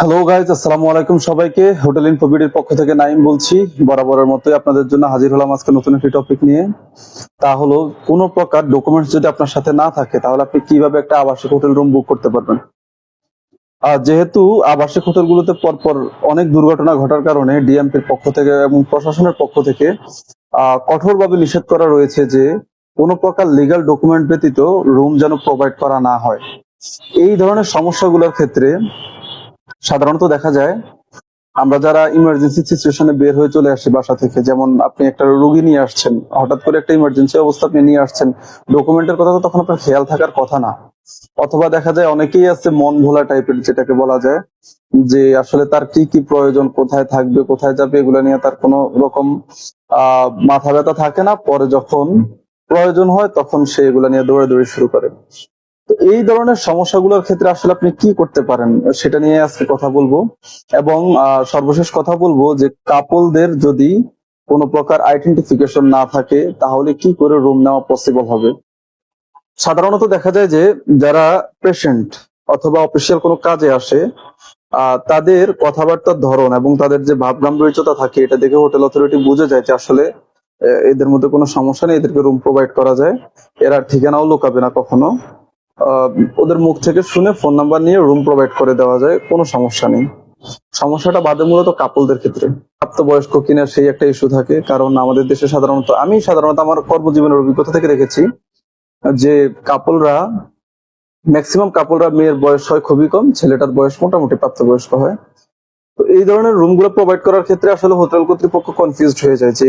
Hello guys আসসালামু আলাইকুম সবাইকে। হোটেল ইনফোবিডির পক্ষ থেকে নাইম বলছি। বরাবরের মতোই আপনাদের জন্য হাজির হলাম আজকে নতুন একটি টপিক নিয়ে। তা হলো, কোনো প্রকার ডকুমেন্টস যদি আপনার সাথে না থাকে, তাহলে আপনি কীভাবে একটা আবাসিক হোটেল রুম বুক করতে পারবেন? আর যেহেতু আবাসিক হোটেলগুলোতে পরপর অনেক দুর্ঘটনা ঘটার কারণে ডিএমপির পক্ষ থেকে এবং প্রশাসনের পক্ষ থেকে কঠোরভাবে নিষেধ করা রয়েছে যে, কোনো প্রকার লিগ্যাল ডকুমেন্ট ব্যতীত রুম যেন প্রোভাইড করা না হয়। এই ধরনের সমস্যাগুলোর ক্ষেত্রে সাধারণত দেখা যায়, আমরা যারা ইমার্জেন্সি সিচুয়েশনে বের হয়ে চলে আসি বাসা থেকে, যেমন আপনি একটা রোগী নিয়ে আসছেন, হঠাৎ করে একটা ইমার্জেন্সি অবস্থা আপনি নিয়ে আসছেন ডকুমেন্টের কথা তো তখন আপনার খেয়াল থাকার কথা না। অথবা দেখা যায় অনেকেই আছে মন ভোলা টাইপের, যেটাকে বলা যায়, যে আসলে তার কি কি প্রয়োজন, কোথায় থাকবে, কোথায় যাবে, এগুলো নিয়ে তার কোনো রকম, আহ, মাথা ব্যথা থাকে না। পরে যখন প্রয়োজন হয়, তখন সে এগুলো নিয়ে দৌড়াদৌড়ি শুরু করে। এই ধরনের সমস্যাগুলোর ক্ষেত্রে আসলে আপনি কি করতে পারেন? সেটা নিয়ে আজকে কথা বলব। এবং সর্বশেষ কথা বলব যে কাপলদের যদি কোনো প্রকার আইডেন্টিফিকেশন না থাকে, তাহলে কি করে রুম নেওয়া পসিবল হবে? সাধারণত দেখা যায় যে যারা পেশেন্ট অথবা অফিসিয়াল কোনো কাজে আসে তাদের কথাবার্তার ধরন এবং তাদের যে ভাব গাম্ভীর্যতা থাকে, এটা দেখে হোটেল অথরিটি বুঝে যায় যে আসলে এদের মধ্যে কোনো সমস্যা নেই, এদেরকে রুম প্রোভাইড করা যায়। এরা ঠিকানাও লুকাবে না কখনো। ওদের মুখ থেকে শুনে ফোন নাম্বার নিয়ে রুম প্রোভাইড করে দেওয়া যায়, কোনো সমস্যা নেই। সমস্যাটা বাদে মূলত কাপলদের ক্ষেত্রে। প্রাপ্তবয়স্ক কিনা সেই একটা ইস্যু থাকে, কারণ আমাদের দেশে সাধারণত, আমি সাধারণত আমার কর্মজীবনের অভিজ্ঞতা থেকে দেখেছি যে কাপলরা ম্যাক্সিমাম কাপলরা মেয়ের বয়স হয় খুবই কম, ছেলেটার বয়স মোটামুটি প্রাপ্তবয়স্ক হয়। তো এই ধরনের রুমগুলো প্রোভাইড করার ক্ষেত্রে আসলে হোটেল কর্তৃপক্ষ কনফিউজড হয়ে যায় যে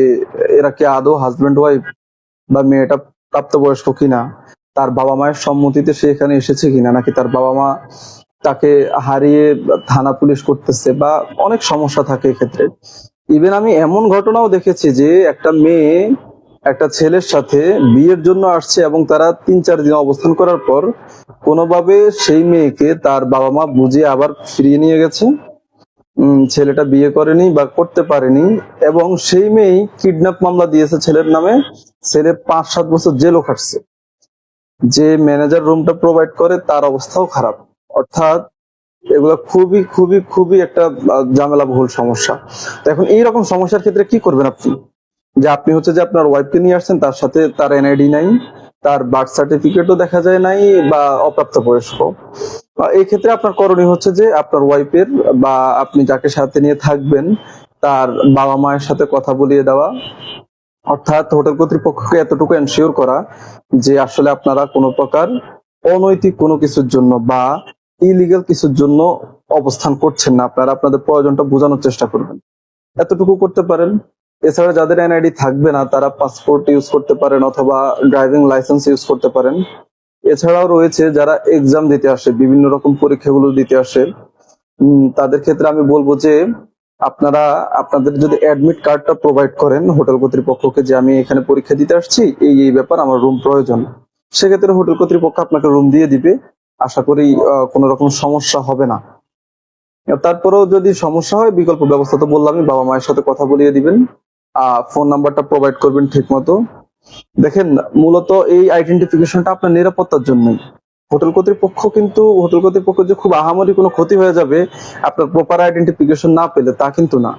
এরা কি আদৌ হাজবেন্ড ওয়াইফ বা মেয়েটা প্রাপ্তবয়স্ক কিনা। তার বাবা মায়ের সম্মতিতে সে এখানে এসেছে কিনা, নাকি তার বাবা মা তাকে হারিয়ে থানা পুলিশ করতেছে, বা অনেক সমস্যা থাকে এক্ষেত্রে। ইভেন আমি এমন ঘটনাও দেখেছি যে একটা মেয়ে একটা ছেলের সাথে বিয়ের জন্য আসছে এবং তারা তিন চার দিন অবস্থান করার পর কোনোভাবে সেই মেয়েকে তার বাবা মা বুঝিয়ে আবার ফিরিয়ে নিয়ে গেছে। ছেলেটা বিয়ে করেনি বা করতে পারেনি এবং সেই মেয়েই কিডন্যাপ মামলা দিয়েছে ছেলের নামে। ছেলে পাঁচ সাত বছর জেলও খাটছে। যে ম্যানেজার রুমটা প্রোভাইড করে, তার অবস্থাও খারাপ। অর্থাৎ এগুলো খুবই খুবই খুবই একটা ঝামেলা বহুল সমস্যা। তো এখন এইরকম সমস্যার ক্ষেত্রে কি করবেন আপনি? যে আপনি হচ্ছে যে আপনার ওয়াইফকে নিয়ে আসছেন, তার সাথে তার এনআইডি নাই, তার বার্থ সার্টিফিকেটও দেখা যায় নাই, বা অপ্রাপ্ত বয়স্ক এই ক্ষেত্রে আপনার করণীয় হচ্ছে যে আপনার ওয়াইফের বা আপনি যাকে সাথে নিয়ে থাকবেন, তার বাবা মায়ের সাথে কথা বলিয়ে দেওয়া অর্থাৎ হোটেল কর্তৃপক্ষকে এতটুকু এনশিওর করা যে আসলে আপনারা কোনো প্রকার অনৈতিক কোনো কিছুর জন্য বা ইলিগাল কিছুর জন্য অবস্থান করছেন না। আপনারা আপনাদের প্রয়োজনটা বোঝানোর চেষ্টা করবেন। এতটুকু করতে পারেন। এছাড়া যাদের এনআইডি থাকবে না, তারা পাসপোর্ট ইউজ করতে পারেন অথবা ড্রাইভিং লাইসেন্স ইউজ করতে পারেন। এছাড়াও রয়েছে যারা এক্সাম দিতে আসে, বিভিন্ন রকম পরীক্ষাগুলো দিতে আসে। তাদের ক্ষেত্রে আমি বলব যে আপনারা আপনাদের যদি অ্যাডমিট কার্ডটা প্রোভাইড করেন হোটেল কর্তৃপক্ষকে যে আমি এখানে পরীক্ষা দিতে আসছি, এই এই ব্যাপার আমার রুম প্রয়োজন। সেক্ষেত্রে হোটেল কর্তৃপক্ষ আপনাকে রুম দিয়ে দিবে। আশা করি কোনো রকম সমস্যা হবে না। তারপরেও যদি সমস্যা হয়, বিকল্প ব্যবস্থা তো বললামই, বাবা মায়ের সাথে কথা বলিয়ে দিবেন। ফোন নাম্বারটা প্রোভাইড করবেন ঠিক মতো দেখেন, মূলত এই আইডেন্টিফিকেশনটা আপনার নিরাপত্তার জন্যই। হোটেল কর্তৃপক্ষ কিন্তু, হোটেল কর্তৃপক্ষ যে খুব আহামরি কোনো ক্ষতি হয়ে যাবে, আপনার প্রপার আইডেন্টিফিকেশন না পেলে তা কিন্তু না।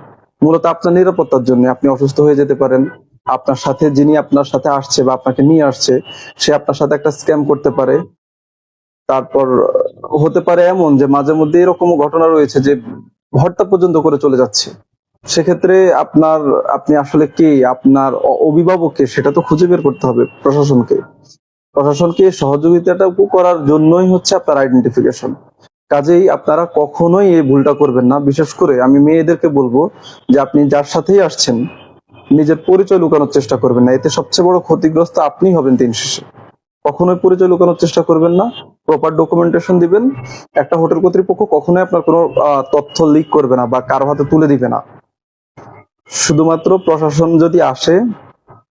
মূলত আপনার নিরাপত্তার জন্য আপনি অসুস্থ হয়ে যেতে পারেন। আপনার সাথে যিনি আপনার সাথে আসছে বা আপনাকে নিয়ে আসছে, সে আপনার সাথে একটা স্ক্যাম করতে পারে। তারপর, হতে পারে এমন যে মাঝে মধ্যে এরকম ঘটনা রয়েছে যে হত্যা পর্যন্ত করে চলে যাচ্ছে। সেক্ষেত্রে আপনার, আপনি আসলে কে? আপনার অভিভাবককে সেটা তো খুঁজে বের করতে হবে প্রশাসনকে। প্রশাসনকে সহযোগিতাটা করার জন্যই হচ্ছে আপনার আইডেন্টিফিকেশন কাজেই আপনারা কখনোই এই ভুলটা করবেন না। বিশেষ করে আমি মেয়েদেরকে বলব যে আপনি যার সাথেই আসছেন, নিজের পরিচয় লুকানোর চেষ্টা করবেন না। এতে সবচেয়ে বড় ক্ষতিগ্রস্ত আপনিই হবেন দিন শেষে। কখনোই পরিচয় লুকানোর চেষ্টা করবেন না। প্রপার ডকুমেন্টেশন দিবেন। একটা হোটেল কর্তৃপক্ষ কখনোই আপনার কোনো তথ্য লিক করবে না বা কারও হাতে তুলে দিবে না। শুধুমাত্র প্রশাসন যদি আসে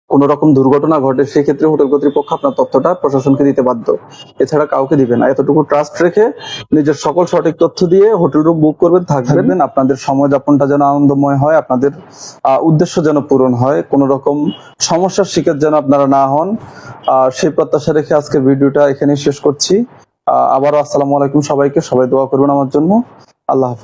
কোন রকম দুর্ঘটনা ঘটে সেক্ষেত্রে হোটেল কর্তৃপক্ষ আপনার তথ্যটা প্রশাসনকে দিতে বাধ্য। এছাড়া কাউকে দিবে না। এতটুকু ট্রাস্ট রেখে নিজের সকল সঠিক তথ্য দিয়ে হোটেল রুম বুক করবেন থাকবেন। আপনাদের সময় যাপনটা যেন আনন্দময় হয় আপনাদের আহ, উদ্দেশ্য যেন পূরণ হয়। কোন রকম সমস্যার শিকার যেন আপনারা না হন। আহ, সেই প্রত্যাশা রেখে আজকের ভিডিওটা এখানেই শেষ করছি। আহ, আবারও আসসালামু আলাইকুম সবাইকে। সবাই দোয়া করবেন আমার জন্য। আল্লাহ হাফেজ।